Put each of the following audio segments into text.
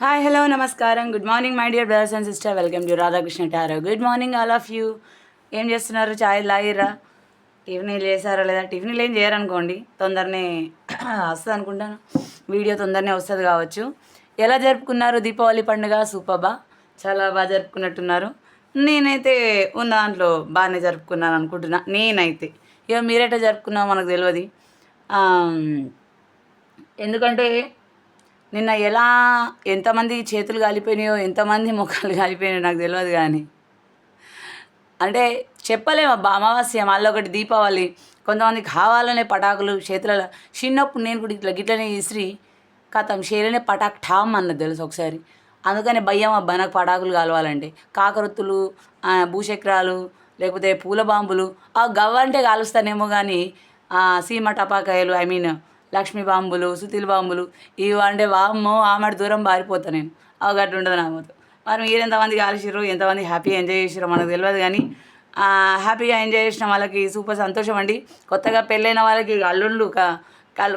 Hi hello నమస్కారం. Good morning my dear brothers and sister welcome to Radhakrishna Tarot good morning all of you ఏం చేస్తున్నారు? చాయ్ లాగిరా tiffin చేశారా లేదా? టిఫిన్లు ఏం చేయరనుకోండి. తొందరనే వస్తుంది అనుకుంటాను. వీడియో తొందరనే వస్తుంది కావచ్చు. ఎలా జరుపుకున్నారు దీపావళి పండుగ? సూపర్బా చాలా బాగా జరుపుకున్నట్టున్నారు. నేనైతే ఉన్న దాంట్లో బాగానే జరుపుకున్నాను అనుకుంటున్నా. నేనైతే. ఇక మీరెట్లా జరుపుకున్నామో మనకు తెలియదు ఎందుకంటే నిన్న ఎలా ఎంతమంది చేతులు కాలిపోయినాయో ఎంతమంది ముఖాలు కాలిపోయినాయో నాకు తెలియదు కానీ. అంటే చెప్పలేము అబ్బా అమావాస్య మళ్ళీ ఒకటి దీపావళి. కొంతమంది కావాలనే పటాకులు చేతులలో. చిన్నప్పుడు నేను కూడా ఇట్లా గిట్లనే ఇసిరి కథం షేలనే పటాక్ ఠామ్ అన్నది తెలుసు ఒకసారి. అందుకని భయం అబ్బా నాకు పటాకులు కాలవాలంటే. కాకరొత్తులు భూచక్రాలు లేకపోతే పూల బాంబులు. ఆ గవ్వ అంటే కాలుస్తానేమో కానీ సీమ టపాకాయలు ఐ మీన్ లక్ష్మీ బాంబులు సుతిల్ బాంబులు ఇవి అంటే వామ్మో ఆమెడు దూరం పారిపోతా నేను. అవగట్టు ఉండదు నా మొత్తం మరి మీరు ఎంతమంది కాల్చిర్రు ఎంతమంది హ్యాపీగా ఎంజాయ్ చేసిర్రో మనకు తెలియదు కానీ హ్యాపీగా ఎంజాయ్ చేసిన వాళ్ళకి సూపర్ సంతోషం అండి. కొత్తగా పెళ్ళైన వాళ్ళకి అల్లుళ్ళు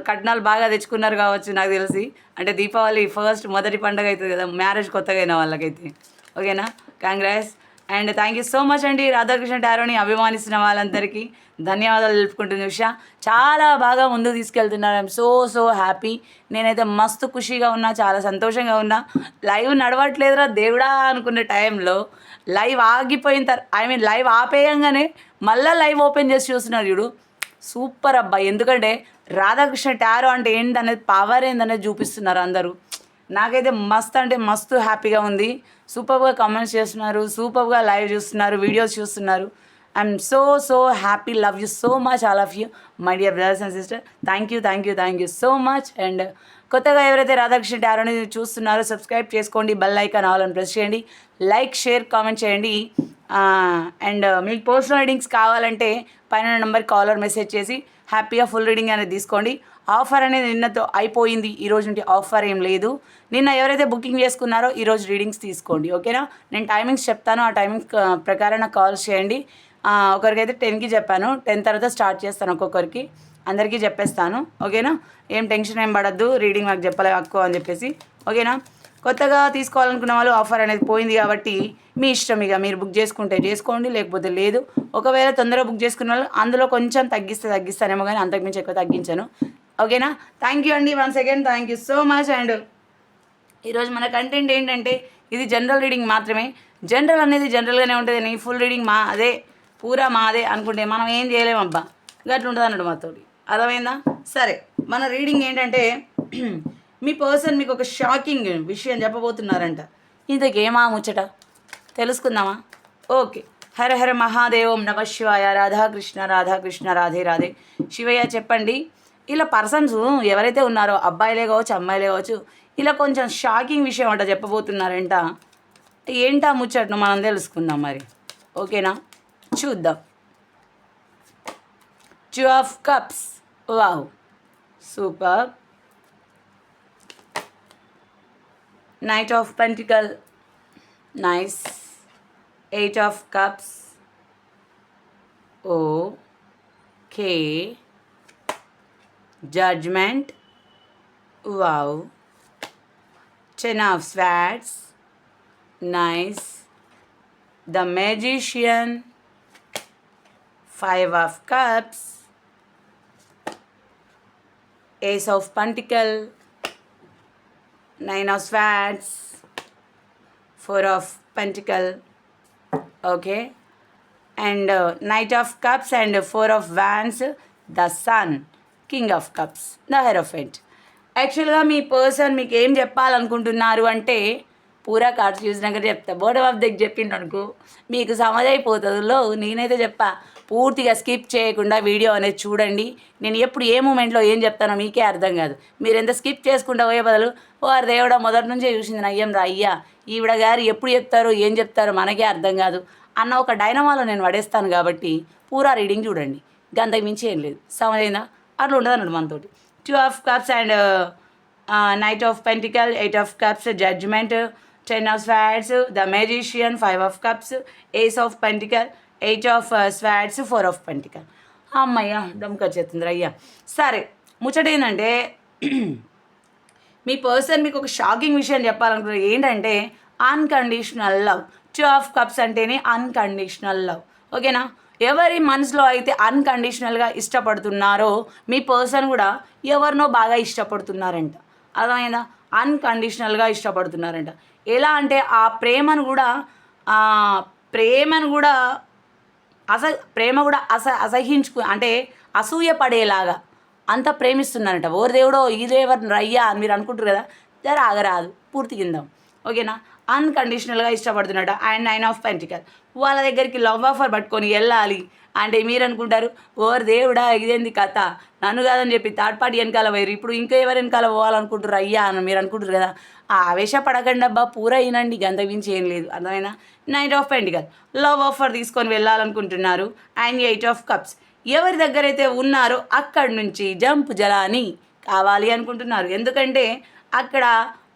కట్నాలు బాగా తెచ్చుకున్నారు కావచ్చు నాకు తెలిసి. అంటే దీపావళి ఫస్ట్ మొదటి పండుగ అవుతుంది కదా మ్యారేజ్ కొత్తగా అయిన వాళ్ళకైతే. ఓకేనా? Congrats and thank you so much అండి రాధాకృష్ణ టారోని అభిమానిస్తున్న వాళ్ళందరికీ. ధన్యవాదాలు తెలుపుకుంటుంది ఉష. చాలా బాగా ముందుకు తీసుకెళ్తున్నారు. ఐఎమ్ సో సో హ్యాపీ నేనైతే మస్తు ఖుషీగా ఉన్నా చాలా సంతోషంగా ఉన్నా. లైవ్ నడవట్లేదురా దేవుడా అనుకునే టైంలో లైవ్ ఆగిపోయిన తర్వాత ఐ మీన్ లైవ్ ఆపేయంగానే మళ్ళీ లైవ్ ఓపెన్ చేసి చూస్తున్నారు చూడు. సూపర్ అబ్బాయి ఎందుకంటే రాధాకృష్ణ టారో అంటే ఏంటనేది పవర్ ఏందనేది చూపిస్తున్నారు అందరూ. నాకైతే మస్త్ అంటే మస్తు హ్యాపీగా ఉంది. సూపర్గా కామెంట్స్ చేస్తున్నారు సూపర్గా లైవ్ చూస్తున్నారు వీడియోస్ చూస్తున్నారు. I'm so so happy love you so much all of you my dear brothers and sister thank you thank you thank you so much and కొత్తగా ఎవరైతే రాధాకృష్ణ టారోని చూస్తున్నారో సబ్స్క్రైబ్ చేసుకోండి బెల్ ఐకాన్ ఆల్ ప్రెస్ చేయండి. Like share comment చేయండి. Uh, and uh, మీకు personal readings కావాలంటే పైన నెంబర్ కాలర్ మెసేజ్ చేసి హ్యాపీగా ఫుల్ రీడింగ్ అనేది తీసుకోండి. ఆఫర్ అనేది నిన్నతో అయిపోయింది. ఈరోజు నుండి ఆఫర్ ఏం లేదు. నిన్న ఎవరైతే బుకింగ్ చేసుకున్నారో ఈరోజు రీడింగ్స్ తీసుకోండి. ఓకేనా? నేను టైమింగ్స్ చెప్తాను. ఆ టైమింగ్స్ ప్రకారం నాకు కాల్స్ చేయండి. ఒకరికైతే టెన్కి చెప్పాను. టెన్ తర్వాత స్టార్ట్ చేస్తాను ఒక్కొక్కరికి. అందరికీ చెప్పేస్తాను. ఓకేనా? ఏం టెన్షన్ ఏం పడద్దు. రీడింగ్ నాకు చెప్పలే అక్కువ అని చెప్పేసి. ఓకేనా? కొత్తగా తీసుకోవాలనుకున్న వాళ్ళు ఆఫర్ అనేది పోయింది కాబట్టి మీ ఇష్టం ఇక. మీరు బుక్ చేసుకుంటే చేసుకోండి లేకపోతే లేదు. ఒకవేళ తొందరగా బుక్ చేసుకున్న వాళ్ళు అందులో కొంచెం తగ్గిస్తే తగ్గిస్తానేమో కానీ అంతకుమించి ఎక్కువ తగ్గించాను. ఓకేనా? థ్యాంక్ యూ అండి one second thank you so much and ఈరోజు మన కంటెంట్ ఏంటంటే ఇది జనరల్ రీడింగ్ మాత్రమే. జనరల్ అనేది జనరల్గానే ఉంటుంది నీ ఫుల్ రీడింగ్ మా అదే పూరా మాదే అనుకుంటే మనం ఏం చేయలేము అబ్బా. గట్ల ఉంటుంది అన్నాడు మాతోటి. అర్థమైందా? సరే మన రీడింగ్ ఏంటంటే మీ పర్సన్ మీకు ఒక షాకింగ్ విషయం చెప్పబోతున్నారంట. ఇంతకేమా ముచ్చట? తెలుసుకుందామా? ఓకే. హర హర మహాదేవం నమ శివాయ. రాధాకృష్ణ రాధాకృష్ణ రాధే రాధే. శివయ్య చెప్పండి. ఇలా పర్సన్స్ ఎవరైతే ఉన్నారో అబ్బాయిలే కావచ్చు అమ్మాయిలే కావచ్చు ఇలా కొంచెం షాకింగ్ విషయం అంట చెప్పబోతున్నారంట. ఏంటా ముచ్చట్ను మనం తెలుసుకుందాం మరి. ఓకేనా? చూద్దాం. Two of cups wow super Knight of Pentacle. Nice. Eight of Cups. O. K. Judgment. Wow. Ten of Swords. Nice. The Magician. Five of Cups. Ace of Pentacle. Nine of swords four of pentacle okay and knight of cups and four of wands the sun king of cups the hierophant యాక్చువల్గా మీ person మీకు ఏం చెప్పాలనుకుంటున్నారు అంటే పూరా cards చూసినాక చెప్తా. Board of దగ్గర చెప్పిండు అనుకో మీకు సమజైపోతుంది లో నేనైతే చెప్పా పూర్తిగా స్కిప్ చేయకుండా వీడియో అనేది చూడండి. నేను ఎప్పుడు ఏ మూమెంట్లో ఏం చెప్తానో మీకే అర్థం కాదు. మీరు ఎంత స్కిప్ చేసుకుంటా పోయే బదులు వారు దేవుడ మొదటి నుంచే చూసింది అయ్యం రా అయ్యా ఈవిడ గారు ఎప్పుడు చెప్తారో ఏం చెప్తారో మనకే అర్థం కాదు. అన్న ఒక డైనమాలో నేను పడేస్తాను కాబట్టి పూరా రీడింగ్ చూడండి. గంతకు మించి ఏం లేదు. సమజైందా అట్లా ఉండదు అన్నాడు మనతోటి. Two of cups and knight of pentacle eight of cups judgment ten of swords the magician five of cups ace of pentacle eight of swords four of pentacle అమ్మయ్య దమ్ముకొచ్చేస్తుంది అయ్యా. సరే ముచ్చట ఏంటంటే మీ పర్సన్ మీకు ఒక షాకింగ్ విషయం చెప్పాలనుకుంటున్నారు. ఏంటంటే unconditional love two of cups అంటేనే అన్కండిషనల్ లవ్ ఓకేనా? ఎవరి మనసులో అయితే అన్కండిషనల్గా ఇష్టపడుతున్నారో మీ పర్సన్ కూడా ఎవరినో బాగా ఇష్టపడుతున్నారంట. అర్థమైందా? అన్కండిషనల్గా ఇష్టపడుతున్నారంట. ఎలా అంటే ఆ ప్రేమను కూడా ప్రేమను కూడా అస ప్రేమ కూడా అస అసహించుకు అంటే అసూయ పడేలాగా అంత ప్రేమిస్తున్నారంట. ఓరు దేవుడో ఈ రయ్యా అని మీరు అనుకుంటారు కదా జర ఆగరాదు పూర్తి కిందాం. ఓకేనా? అన్కండిషనల్గా ఇష్టపడుతున్నాడు అండ్ నైన్ ఆఫ్ పెంటికల్. వాళ్ళ దగ్గరికి లవ్ ఆఫర్ పట్టుకొని వెళ్ళాలి. అంటే మీరు అనుకుంటారు ఓర్ దేవుడా ఇదేంది కథ? నన్ను కాదని చెప్పి థర్డ్ పార్టీ వెనకాల పోయారు ఇప్పుడు ఇంకా ఎవరు వెనకాల పోవాలనుకుంటారు అయ్యా అని మీరు అనుకుంటారు కదా? ఆ ఆవేశపడకండి అబ్బా పూర అయినండి గంత మించి ఏం లేదు. అర్థమైనా knight of pentacle love offer తీసుకొని వెళ్ళాలనుకుంటున్నారు. అండ్ ఎయిట్ ఆఫ్ కప్స్ ఎవరి దగ్గర అయితే ఉన్నారో అక్కడి నుంచి జంప్ జలాని కావాలి అనుకుంటున్నారు. ఎందుకంటే అక్కడ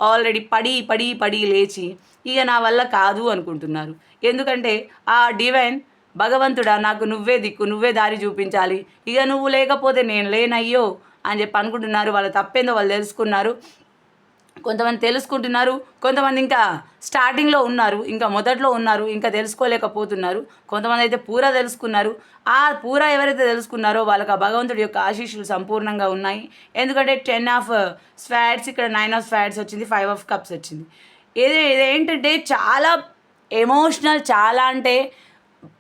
ఆల్రెడీ పడి పడి పడి లేచి ఇక నా వల్ల కాదు అనుకుంటున్నారు. ఎందుకంటే ఆ డివైన్ భగవంతుడా నాకు నువ్వే దిక్కు నువ్వే దారి చూపించాలి. ఇక నువ్వు లేకపోతే నేను లేనయ్యో అని చెప్పి అనుకుంటున్నారు. వాళ్ళ తప్పేందో వాళ్ళు తెలుసుకున్నారు. కొంతమంది తెలుసుకుంటున్నారు. కొంతమంది ఇంకా స్టార్టింగ్లో ఉన్నారు. ఇంకా మొదట్లో ఉన్నారు. ఇంకా తెలుసుకోలేకపోతున్నారు. కొంతమంది అయితే పూరా తెలుసుకున్నారు. ఆ పూరా ఎవరైతే తెలుసుకున్నారో వాళ్ళకి ఆ భగవంతుడి యొక్క ఆశీస్సులు సంపూర్ణంగా ఉన్నాయి. ఎందుకంటే టెన్ ఆఫ్ స్వాట్స్ ఇక్కడ నైన్ ఆఫ్ స్వాట్స్ వచ్చింది ఫైవ్ ఆఫ్ కప్స్ వచ్చింది. ఇది ఇదేంటంటే చాలా ఎమోషనల్ చాలా అంటే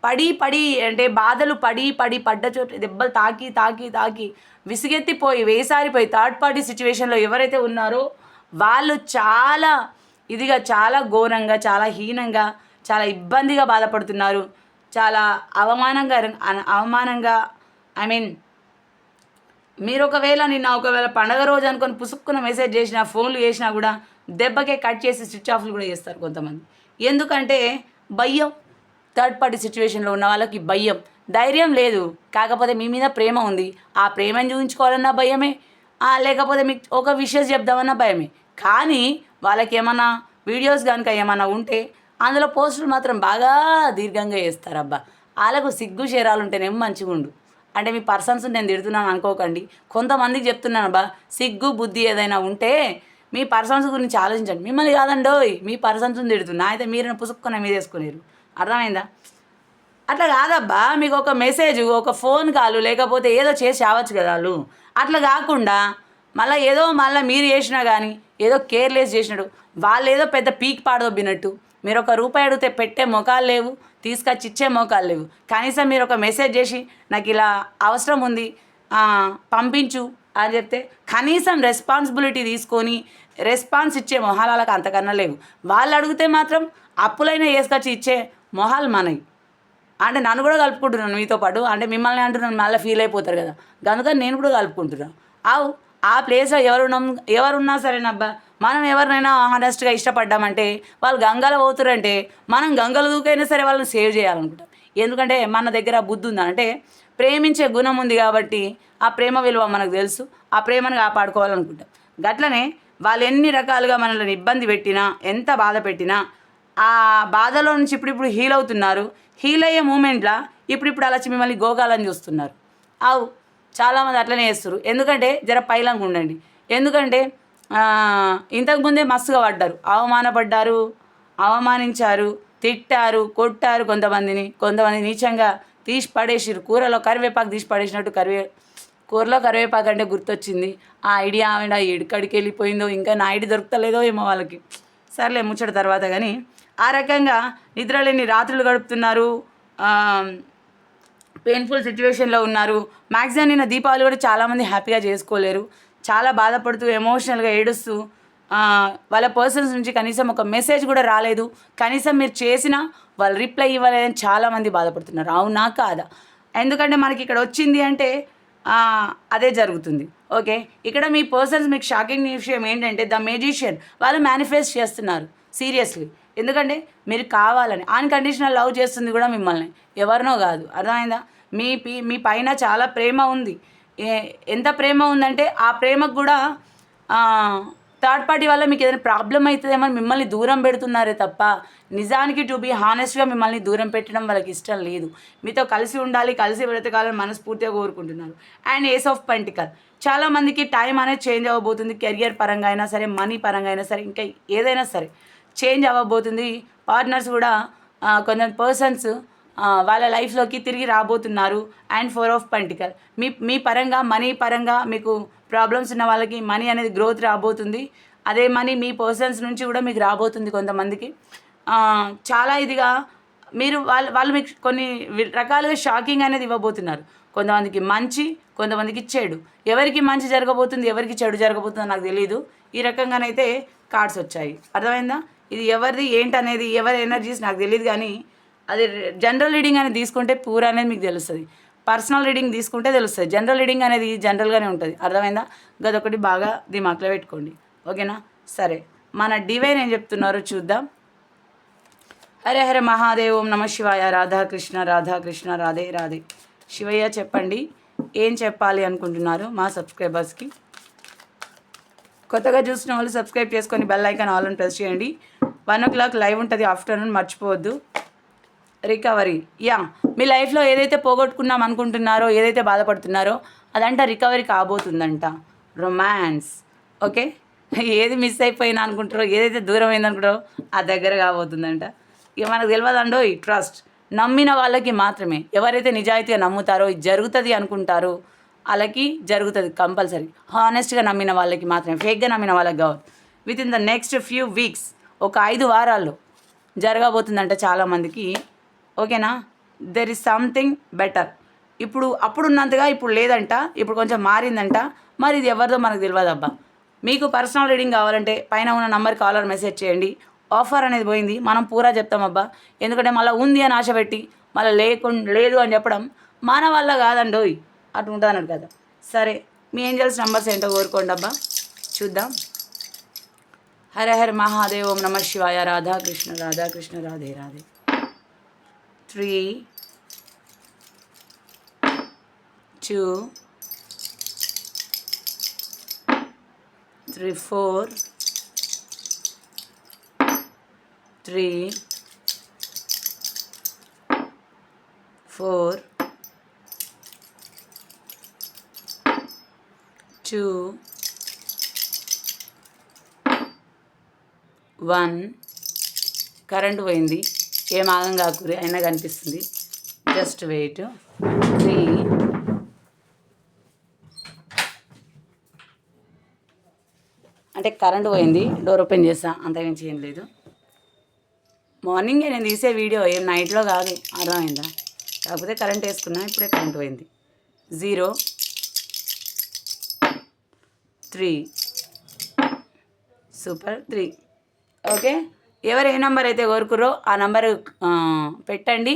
పడి పడి అంటే బాధలు పడి పడి పడ్డ చోట దెబ్బలు తాకి తాకి తాకి విసిగెత్తిపోయి వేసారిపోయి థర్డ్ పార్టీ సిచ్యువేషన్లో ఎవరైతే ఉన్నారో వాళ్ళు చాలా ఇదిగా చాలా ఘోరంగా చాలా హీనంగా చాలా ఇబ్బందిగా బాధపడుతున్నారు. చాలా అవమానంగా అవమానంగా ఐ మీన్ మీరు ఒకవేళ నిన్న ఒకవేళ పండగ రోజు అనుకొని పుసుక్కున మెసేజ్ చేసినా ఫోన్లు చేసినా కూడా దెబ్బకే కట్ చేసి స్విచ్ ఆఫ్లు కూడా చేస్తారు కొంతమంది. ఎందుకంటే భయం. థర్డ్ పార్టీ సిచ్యువేషన్లో ఉన్న వాళ్ళకి భయం. ధైర్యం లేదు. కాకపోతే మీ మీద ప్రేమ ఉంది. ఆ ప్రేమను చూపించుకోవాలన్నా భయమే. లేకపోతే మీకు ఒక విషయం చెప్దామన్నా భయమే. కానీ వాళ్ళకి ఏమన్నా వీడియోస్ కనుక ఏమన్నా ఉంటే అందులో పోస్టులు మాత్రం బాగా దీర్ఘంగా వేస్తారు అబ్బా వాళ్ళకు సిగ్గు శరాలు ఉంటేనేమో మంచిగా ఉండు అంటే మీ పర్సన్స్ నేను తిడుతున్నాను అనుకోకండి. కొంతమందికి చెప్తున్నాను అబ్బా సిగ్గు బుద్ధి ఏదైనా ఉంటే మీ పర్సన్స్ గురించి ఆలోచించండి. మిమ్మల్ని కాదండోయ్ మీ పర్సన్స్ తిడుతున్నా అయితే మీరు పుసుక్కున్న మీద వేసుకునేరు. అర్థమైందా? అట్లా కాదబ్బా మీకు ఒక మెసేజ్ ఒక ఫోన్ కాల్ లేకపోతే ఏదో చేసి రావచ్చు కదా వాళ్ళు. అట్లా కాకుండా మళ్ళీ ఏదో మళ్ళీ మీరు చేసినా కానీ ఏదో కేర్లెస్ చేసినట్టు వాళ్ళు ఏదో పెద్ద పీక్ పాడదొబ్బినట్టు మీరు ఒక రూపాయి అడిగితే పెట్టే మొఖాలు లేవు తీసుకొచ్చి ఇచ్చే మొఖాలు లేవు. కనీసం మీరు ఒక మెసేజ్ చేసి నాకు ఇలా అవసరం ఉంది పంపించు అని చెప్తే కనీసం రెస్పాన్సిబిలిటీ తీసుకొని రెస్పాన్స్ ఇచ్చే మొహాలకు అంతకన్నా లేవు. వాళ్ళు అడిగితే మాత్రం అప్పులైనా వేసుకొచ్చి ఇచ్చే మొహాలు మనవి. అంటే నన్ను కూడా కలుపుకుంటున్నాను మీతో పాటు. అంటే మిమ్మల్ని అంటున్నాను మళ్ళీ ఫీల్ అయిపోతారు కదా. కనుక నేను కూడా కలుపుకుంటున్నాను. అవు ఆ ప్లేస్లో ఎవరున్నా ఎవరున్నా సరేనబ్బా మనం ఎవరినైనా హానెస్ట్గా ఇష్టపడ్డామంటే వాళ్ళు గంగలో పోతురంటే మనం గంగలు దూకైనా సరే వాళ్ళని సేవ్ చేయాలనుకుంటాం. ఎందుకంటే మన దగ్గర బుద్ధి ఉందా? అంటే ప్రేమించే గుణం ఉంది కాబట్టి ఆ ప్రేమ విలువ మనకు తెలుసు. ఆ ప్రేమను కాపాడుకోవాలనుకుంటాం. గట్లనే వాళ్ళు ఎన్ని రకాలుగా మనల్ని ఇబ్బంది పెట్టినా ఎంత బాధ పెట్టినా ఆ బాధలో నుంచి ఇప్పుడు ఇప్పుడు హీల్ అవుతున్నారు. హీల్ అయ్యే మూమెంట్లో ఇప్పుడు ఇప్పుడు అలా మిమ్మల్ని గోగాలని చూస్తున్నారు. అవు చాలామంది అట్లనే చేస్తారు ఎందుకంటే జర పైలంగా ఉండండి. ఎందుకంటే ఇంతకుముందే మస్తుగా పడ్డారు. అవమానపడ్డారు అవమానించారు తిట్టారు కొట్టారు కొంతమందిని. కొంతమంది నీచంగా తీసి పడేసిరు కూరలో కరివేపాకు తీసి పడేసినట్టు కరివే కూరలో కరివేపాకు అంటే గుర్తొచ్చింది. ఆ ఐడియా ఆవిడ ఎక్కడికి వెళ్ళిపోయిందో ఇంకా నా ఐడి దొరుకుతలేదో ఏమో వాళ్ళకి. సర్లే ముచ్చట తర్వాత కానీ ఆ రకంగా నిద్రలేని రాత్రులు గడుపుతున్నారు. పెయిన్ఫుల్ సిచ్యువేషన్లో ఉన్నారు. మ్యాక్సిమం నిన్న దీపావళి కూడా చాలామంది హ్యాపీగా చేసుకోలేరు. చాలా బాధపడుతూ ఎమోషనల్గా ఏడుస్తూ వాళ్ళ పర్సన్స్ నుంచి కనీసం ఒక మెసేజ్ కూడా రాలేదు. కనీసం మీరు చేసినా వాళ్ళు రిప్లై ఇవ్వలేదని చాలామంది బాధపడుతున్నారు. అవునా కాదా? ఎందుకంటే మనకి ఇక్కడ వచ్చింది అంటే అదే జరుగుతుంది. ఓకే? ఇక్కడ మీ పర్సన్స్ మీకు షాకింగ్ విషయం ఏంటంటే ద మెజిషియన్ వాళ్ళు మేనిఫెస్ట్ చేస్తున్నారు. సీరియస్లీ ఎందుకంటే మీరు కావాలని. అన్కండిషనల్ లవ్ చేస్తుంది కూడా మిమ్మల్ని. ఎవరినో కాదు. అర్థమైందా? మీ పి మీ పైన చాలా ప్రేమ ఉంది. ఏ- ఎంత ప్రేమ ఉందంటే ఆ ప్రేమకు కూడా థర్డ్ పార్టీ వల్ల మీకు ఏదైనా ప్రాబ్లం అవుతుందేమో అని మిమ్మల్ని దూరం పెడుతున్నారే తప్ప నిజానికి టు బీ హానెస్ట్గా మిమ్మల్ని దూరం పెట్టడం వాళ్ళకి ఇష్టం లేదు. మీతో కలిసి ఉండాలి కలిసి బ్రతకాలని మనస్ఫూర్తిగా కోరుకుంటున్నారు. And ace of pentacle. చాలామందికి టైం అనేది చేంజ్ అవ్వబోతుంది కెరియర్ పరంగా అయినా సరే మనీ పరంగా అయినా సరే ఇంకా ఏదైనా సరే. చేంజ్ అవ్వబోతుంది. పార్ట్నర్స్ కూడా కొంచెం పర్సన్స్ వాళ్ళ లైఫ్లోకి తిరిగి రాబోతున్నారు అండ్ ఫోర్ ఆఫ్ పంటికల్ మీ మీ పరంగా మనీ పరంగా మీకు ప్రాబ్లమ్స్ ఉన్న వాళ్ళకి మనీ అనేది గ్రోత్ రాబోతుంది. అదే మనీ మీ పర్సన్స్ నుంచి కూడా మీకు రాబోతుంది కొంతమందికి. చాలా ఇదిగా మీరు వాళ్ళు వాళ్ళు మీకు కొన్ని వి- రకాలుగా షాకింగ్ అనేది ఇవ్వబోతున్నారు. కొంతమందికి మంచి కొంతమందికి చెడు. ఎవరికి మంచి జరగబోతుంది ఎవరికి చెడు జరగబోతుందో నాకు తెలియదు ఈ రకంగానైతే కార్డ్స్ వచ్చాయి. అర్థమైందా? ఇది ఎవరిది ఏంటనేది ఎవరి ఎనర్జీస్ నాకు తెలియదు కానీ అది జనరల్ రీడింగ్ అనేది తీసుకుంటే పూర్ అనేది మీకు తెలుస్తుంది. పర్సనల్ రీడింగ్ తీసుకుంటే తెలుస్తుంది. జనరల్ రీడింగ్ అనేది జనరల్గానే ఉంటుంది. అర్థమైందా? గదొకటి బాగా దిమాక్లో పెట్టుకోండి. ఓకేనా? సరే. మన డివైన్ ఏం చెప్తున్నారో చూద్దాం. హరే హరే మహాదేవ్ ఓం నమ శివాయ. రాధాకృష్ణ రాధాకృష్ణ రాధే రాధే. శివయ్య చెప్పండి. ఏం చెప్పాలి అనుకుంటున్నారు మా సబ్స్క్రైబర్స్కి? కొత్తగా చూసిన వాళ్ళు సబ్స్క్రైబ్ చేసుకొని బెల్ ఐకాన్ ఆల్ అని ప్రెస్ చేయండి. వన్ ఓ క్లాక్ లైవ్ ఉంటుంది ఆఫ్టర్నూన్ మర్చిపోవద్దు. రికవరీ. యా మీ లైఫ్లో ఏదైతే పోగొట్టుకున్నాం అనుకుంటున్నారో ఏదైతే బాధపడుతున్నారో అదంట రికవరీ కాబోతుందంట. రొమాన్స్. ఓకే? ఏది మిస్ అయిపోయినా అనుకుంటారో ఏదైతే దూరం అయిందనుకుంటారో ఆ దగ్గర కాబోతుందంట. ఇక మనకు తెలియదండో ఈ ట్రస్ట్. నమ్మిన వాళ్ళకి మాత్రమే. ఎవరైతే నిజాయితీగా నమ్ముతారో ఇది జరుగుతుంది అనుకుంటారో వాళ్ళకి జరుగుతుంది కంపల్సరీ. హానెస్ట్గా నమ్మిన వాళ్ళకి మాత్రమే. ఫేక్గా నమ్మిన వాళ్ళకి కావద్దు within the next few weeks ఒక ఐదు వారాల్లో జరగబోతుందంట చాలామందికి. ఓకేనా? దెర్ ఇస్ సంథింగ్ బెటర్ ఇప్పుడు అప్పుడున్నంతగా ఇప్పుడు లేదంట ఇప్పుడు కొంచెం మారిందంట. మరి ఇది ఎవరిదో మనకు తెలియదు అబ్బా మీకు పర్సనల్ రీడింగ్ కావాలంటే పైన ఉన్న నంబర్ కాలర్ మెసేజ్ చేయండి. ఆఫర్ అనేది పోయింది. మనం పూరా చెప్తామబ్బా. ఎందుకంటే మళ్ళీ ఉంది అని ఆశ పెట్టి మళ్ళీ లేకుండా లేదు అని చెప్పడం మన వల్ల కాదండోయ్. అటు ఉంటుంది కదా. సరే మీ ఏంజల్స్ నంబర్స్ ఏంటో కోరుకోండి అబ్బా. చూద్దాం. హర హర Mahadev Om Namah Shivaya. Radhakrishna Radhakrishna Radhe Radhe. Three two three four three four two one current పోయింది. ఏం ఆగం కాకూరి అయినా కనిపిస్తుంది. Just wait. త్రీ. అంటే కరెంట్ పోయింది. డోర్ ఓపెన్ చేసా అంతకుమించి ఏం లేదు. మార్నింగే నేను తీసే వీడియో ఏం నైట్లో కాదు. అర్థమైందా? కాకపోతే కరెంట్ వేసుకున్నా ఇప్పుడే కరెంట్ పోయింది. Zero. Three. Super. Three. Okay? ఎవరు ఏ నెంబర్ అయితే కోరుకురో ఆ నెంబర్ పెట్టండి.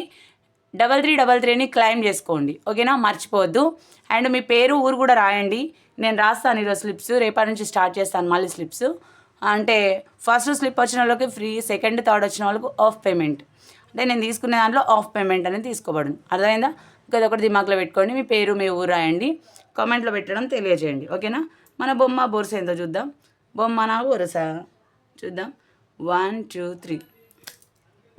డబల్ త్రీ డబల్ త్రీని క్లైమ్ చేసుకోండి. ఓకేనా? మర్చిపోవద్దు. అండ్ మీ పేరు ఊరు కూడా రాయండి. నేను రాస్తాను ఈరోజు స్లిప్స్ రేపటి నుంచి స్టార్ట్ చేస్తాను మళ్ళీ స్లిప్స్ అంటే ఫస్ట్ స్లిప్ వచ్చిన వాళ్ళకి ఫ్రీ సెకండ్ థర్డ్ వచ్చిన వాళ్ళకు ఆఫ్ పేమెంట్ అంటే నేను తీసుకునే దాంట్లో ఆఫ్ పేమెంట్ అనేది తీసుకోబడను. అర్థమైందా? ఇంకా ఒకటి దిమాగ్లో పెట్టుకోండి. మీ పేరు మీ ఊరు రాయండి. కామెంట్లో పెట్టడం తెలియజేయండి. ఓకేనా? మన బొమ్మ బొరుస ఏందో చూద్దాం. బొమ్మ నా బొరుస. చూద్దాం. వన్ టూ త్రీ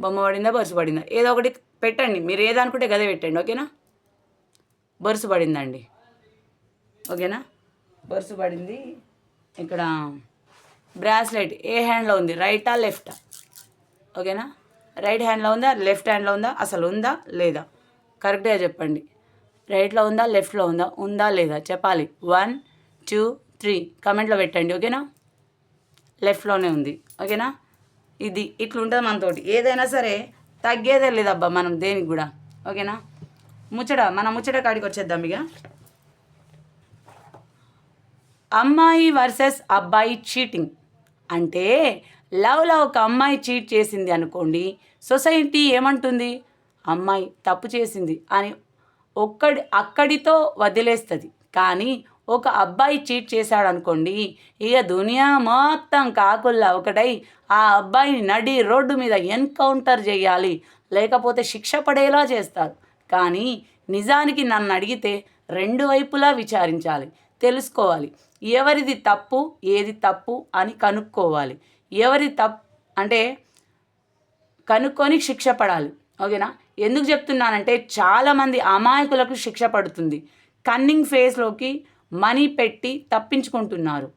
బొమ్మ పడిందా? బరుసు పడిందా? ఏదో ఒకటి పెట్టండి. మీరు ఏదనుకుంటే గదే పెట్టండి. ఓకేనా? బరుసు పడిందండి. ఓకేనా? బరుసు పడింది. ఇక్కడ బ్రాస్లెట్ ఏ హ్యాండ్లో ఉంది? రైటా లెఫ్టా? ఓకేనా? రైట్ హ్యాండ్లో ఉందా? లెఫ్ట్ హ్యాండ్లో ఉందా? అసలు ఉందా? లేదా? కరెక్ట్గా చెప్పండి. రైట్లో ఉందా? లెఫ్ట్లో ఉందా? ఉందా? లేదా? చెప్పాలి. వన్ టూ త్రీ కమెంట్లో పెట్టండి. ఓకేనా? లెఫ్ట్లోనే ఉంది. ఓకేనా? ఇది ఇట్లా ఉంటుంది మనతోటి. ఏదైనా సరే తగ్గేదే లేదబ్బా మనం దేనికి కూడా. ఓకేనా? ముచ్చట మన ముచ్చట కాడికి వచ్చేద్దాం ఇక. అమ్మాయి వర్సెస్ అబ్బాయి చీటింగ్. అంటే లవ్లో ఒక అమ్మాయి చీట్ చేసింది అనుకోండి సొసైటీ ఏమంటుంది? అమ్మాయి తప్పు చేసింది అని ఒక్కడి అక్కడితో వదిలేస్తుంది. కానీ ఒక అబ్బాయి చీట్ చేశాడు అనుకోండి ఇక దునియా మొత్తం కాకుల్లా ఒకటై ఆ అబ్బాయిని నడి రోడ్డు మీద ఎన్కౌంటర్ చేయాలి. లేకపోతే శిక్ష పడేలా చేస్తారు. కానీ నిజానికి నన్ను అడిగితే రెండు వైపులా విచారించాలి తెలుసుకోవాలి. ఎవరిది తప్పు ఏది తప్పు అని కనుక్కోవాలి. ఎవరి తప్పు అంటే కనుక్కొని శిక్ష పడాలి. ఓకేనా? ఎందుకు చెప్తున్నానంటే చాలామంది అమాయకులకు శిక్ష పడుతుంది. కన్నింగ్ ఫేస్లోకి మనీ పెట్టి తప్పించుకుంటున్నారు.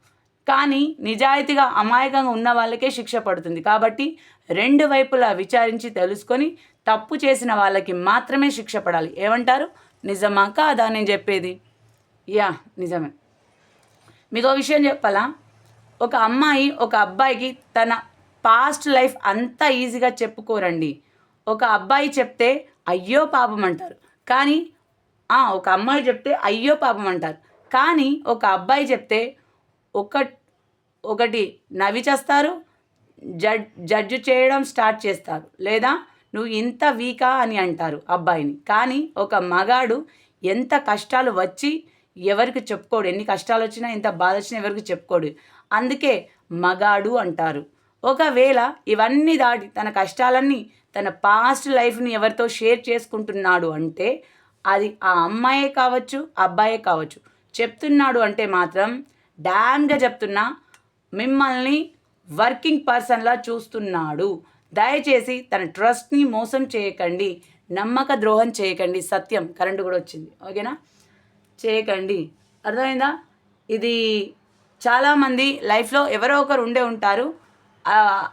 కానీ నిజాయితీగా అమాయకంగా ఉన్న వాళ్ళకే శిక్ష పడుతుంది. కాబట్టి రెండు వైపులా విచారించి తెలుసుకొని తప్పు చేసిన వాళ్ళకి మాత్రమే శిక్ష పడాలి. ఏమంటారు? నిజమా కాదా నేను చెప్పేది? యా నిజమే. మీకు ఒక విషయం చెప్పాలా? ఒక అమ్మాయి ఒక అబ్బాయికి తన పాస్ట్ లైఫ్ అంతా ఈజీగా చెప్పుకోరండి. ఒక అబ్బాయి చెప్తే అయ్యో పాపం అంటారు. కానీ ఒక అమ్మాయి చెప్తే అయ్యో పాపం అంటారు. కానీ ఒక అబ్బాయి చెప్తే ఒక ఒకటి నవ్వి చేస్తారు జడ్ జడ్జు చేయడం స్టార్ట్ చేస్తారు. లేదా నువ్వు ఇంత వీకా అని అంటారు అబ్బాయిని. కానీ ఒక మగాడు ఎంత కష్టాలు వచ్చి ఎవరికి చెప్పుకోడు ఎన్ని కష్టాలు వచ్చినా ఎంత బాధ వచ్చినా ఎవరికి చెప్పుకోడు. అందుకే మగాడు అంటారు. ఒకవేళ ఇవన్నీ దాటి తన కష్టాలన్నీ తన పాస్ట్ లైఫ్ని ఎవరితో షేర్ చేసుకుంటున్నాడు అంటే అది ఆ అమ్మాయే కావచ్చు అబ్బాయే కావచ్చు. చెప్తున్నాడు అంటే మాత్రం డ్యామ్గా చెప్తున్నా మిమ్మల్ని వర్కింగ్ పర్సన్లా చూస్తున్నాడు. దయచేసి తన ట్రస్ట్ని మోసం చేయకండి. నమ్మక ద్రోహం చేయకండి. సత్యం. కరెంటు కూడా వచ్చింది. ఓకేనా? చేయకండి. అర్థమైందా? ఇది చాలామంది లైఫ్లో ఎవరో ఒకరు ఉండే ఉంటారు.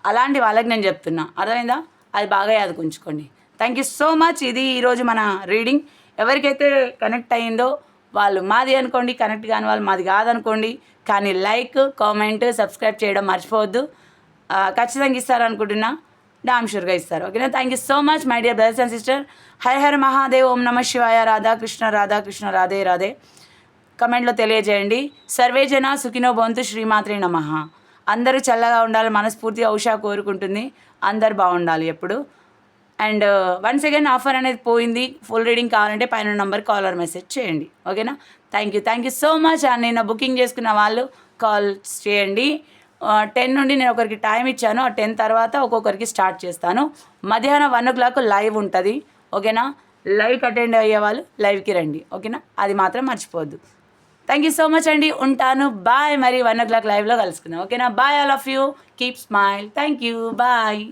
అలాంటి వాళ్ళకి నేను చెప్తున్నా. అర్థమైందా? అది బాగా యాదకుంచుకోండి థ్యాంక్ యూ సో మచ్. ఇది ఈరోజు మన రీడింగ్. ఎవరికైతే కనెక్ట్ అయిందో వాళ్ళు మాది అనుకోండి కనెక్ట్ కాని వాళ్ళు మాది కాదనుకోండి కానీ లైక్ కామెంట్ సబ్స్క్రైబ్ చేయడం మర్చిపోవద్దు. ఖచ్చితంగా ఇస్తారనుకుంటున్నా. డామ్ షూర్గా ఇస్తారు. ఓకేనా thank you so much my dear brothers and sister Har Har Mahadev Om Namah Shivaya Radhakrishna Radhakrishna Radhe Radhe కమెంట్లో తెలియజేయండి. సర్వే జన సుఖినో బొంతు శ్రీమాత్రి నమ. అందరూ చల్లగా ఉండాలి మనస్ఫూర్తిగా ఉషా కోరుకుంటుంది. అందరు బాగుండాలి ఎప్పుడు. అండ్ వన్స్ అగైన్ ఆఫర్ అనేది పోయింది. ఫుల్ రీడింగ్ కావాలంటే పైన నంబర్ కాలర్ మెసేజ్ చేయండి. ఓకేనా? Thank you thank you so much and నేను బుకింగ్ చేసుకున్న వాళ్ళు కాల్ చేయండి. Uh, టెన్ నుండి నేను ఒకరికి టైం ఇచ్చాను. ఆ టెన్ తర్వాత ఒక్కొక్కరికి స్టార్ట్ చేస్తాను. మధ్యాహ్నం వన్ ఓ క్లాక్ లైవ్ ఉంటుంది. ఓకేనా? లైవ్కి అటెండ్ అయ్యే వాళ్ళు లైవ్కి రండి. ఓకేనా? అది మాత్రం మర్చిపోవద్దు. థ్యాంక్ యూ సో మచ్ అండి. ఉంటాను. బాయ్ మరి వన్ ఓ క్లాక్ లైవ్లో కలుసుకుందాం. ఓకేనా? Bye all of you keep smile thank you bye